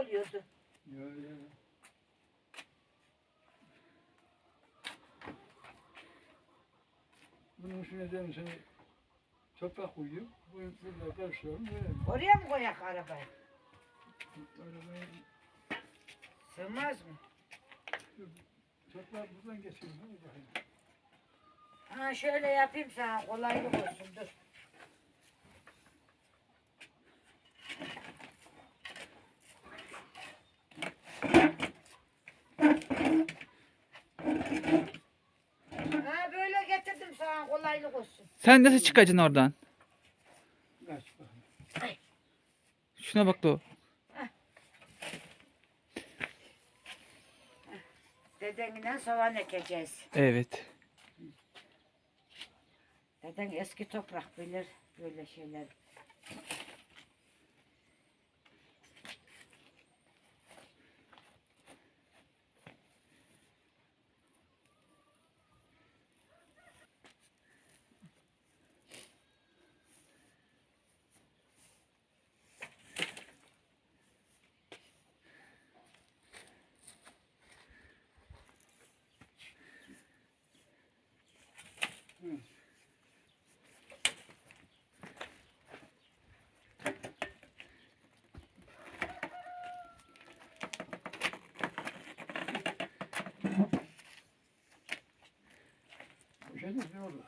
oluyordu. Ya, ya. Bunun üstüne de seni toprak koyuyor. Bu burada karıştıralım. Böyle. Oraya mı koyak arabayı? Arabayı Sığmaz mı? toprağı buradan geçiyor. Ha şöyle yapayım sana kolaylık olsun dur. Ha böyle getirdim sana kolaylık olsun. Sen nasıl çıkacaksın oradan? Şuna bak da. Dedeninden soğan ekeceğiz. Evet. Deden eski toprak bilir böyle şeyler. Bu şey de ne olur?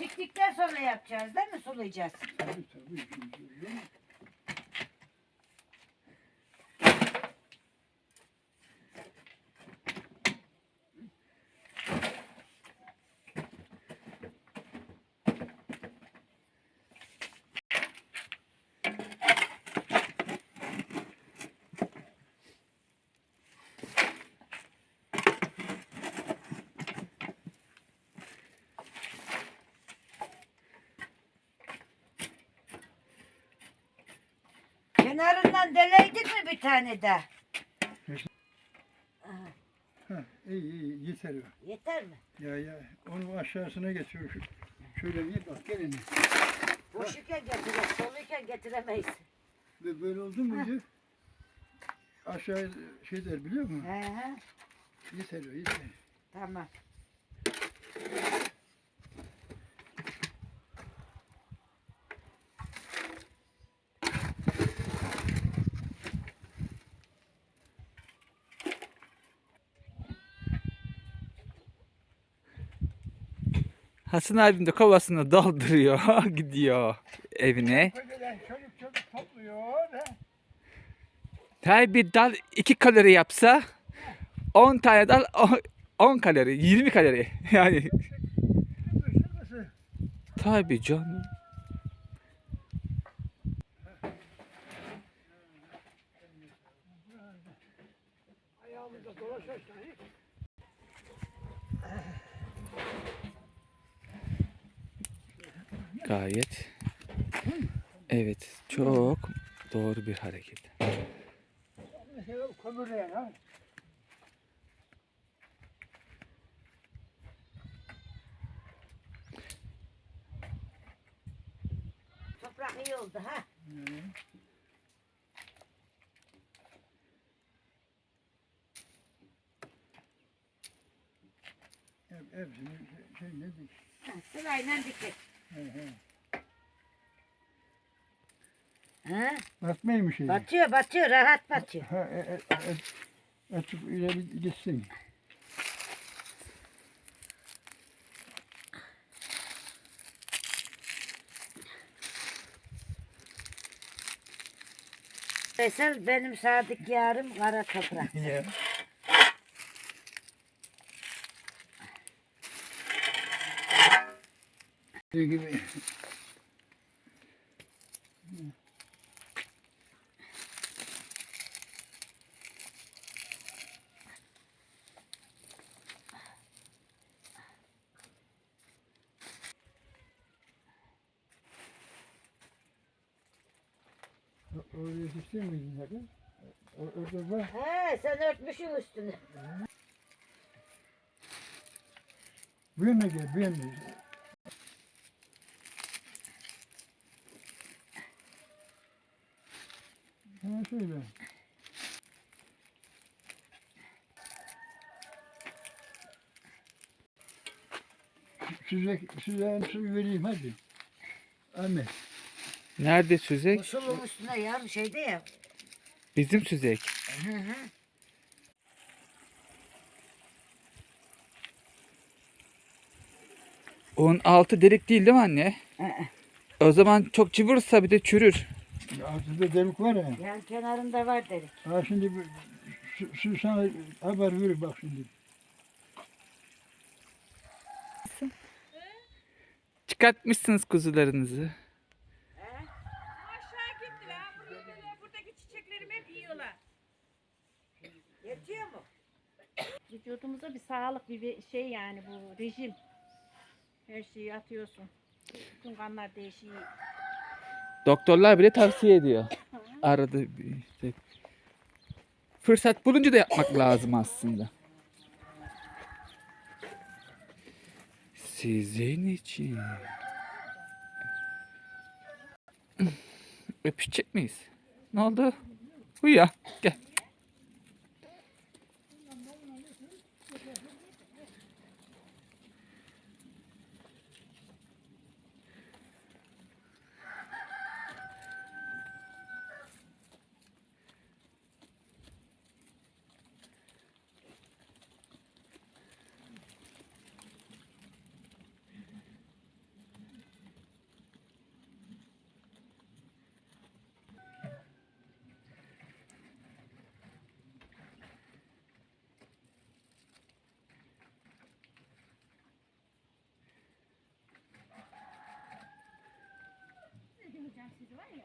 Diktikten sonra yapacağız değil mi? Sulayacağız. Tabii tabii. Kenarından deleydik mi bir tane daha? Ha, iyi iyi yeter o. Yeter mi? Ya ya onu aşağısına getiriyor. Şu- Şöyle bir bak gelin. Boş iken getirir, dolu iken getiremeyiz. Ve böyle oldu muydu? Aşağı şey der biliyor musun? He he, Yeter o yeter. tamam. Hasan abim de kovasını dolduruyor. Gidiyor evine. He. Her bir dal 2 kalori yapsa 10 tane dal 10 kalori, 20 kalori. Yani tabii canım. Ayağımızda dolaşıyor. Gayet. Evet, çok doğru bir hareket. Toprak iyi oldu ha. Hep, hepsini şey, şey ne dik. Ha, Sırayla diktik. Ha? Batmaymış şey. Batıyor batıyor rahat batıyor. Ha, e, e, e, açıp ileri gitsin. Veysel benim sadık yarım kara toprak. Şey gibi. Oraya yetiştin miydin zaten? Orada var. He sen örtmüşsün üstünü. Yana gel, bu Söyle. Size, size suyu vereyim hadi. Ahmet. Nerede süzek? Usulun üstünde yan şeyde ya. Bizim süzek. Hı hı. Onun altı delik değil değil mi anne? Hı hı. O zaman çok cıvırsa bir de çürür. Altında delik var ya. Yan kenarında var dedik. Ha şimdi bu- su, su sana haber verir bak şimdi. Çıkartmışsınız kuzularınızı. Aşağı gittiler. Buraya geliyor. Buradaki çiçeklerimi hep yiyorlar. Yetiyor mu? Vücudumuza bir sağlık bir bir şey yani bu rejim. Her şeyi atıyorsun. Bütün kanlar değişiyor. Doktorlar bile tavsiye ediyor. Arada işte. Fırsat bulunca da yapmak lazım aslında. Sizin için. Öpüşecek miyiz? Ne oldu? Uya. Gel. 几十万人。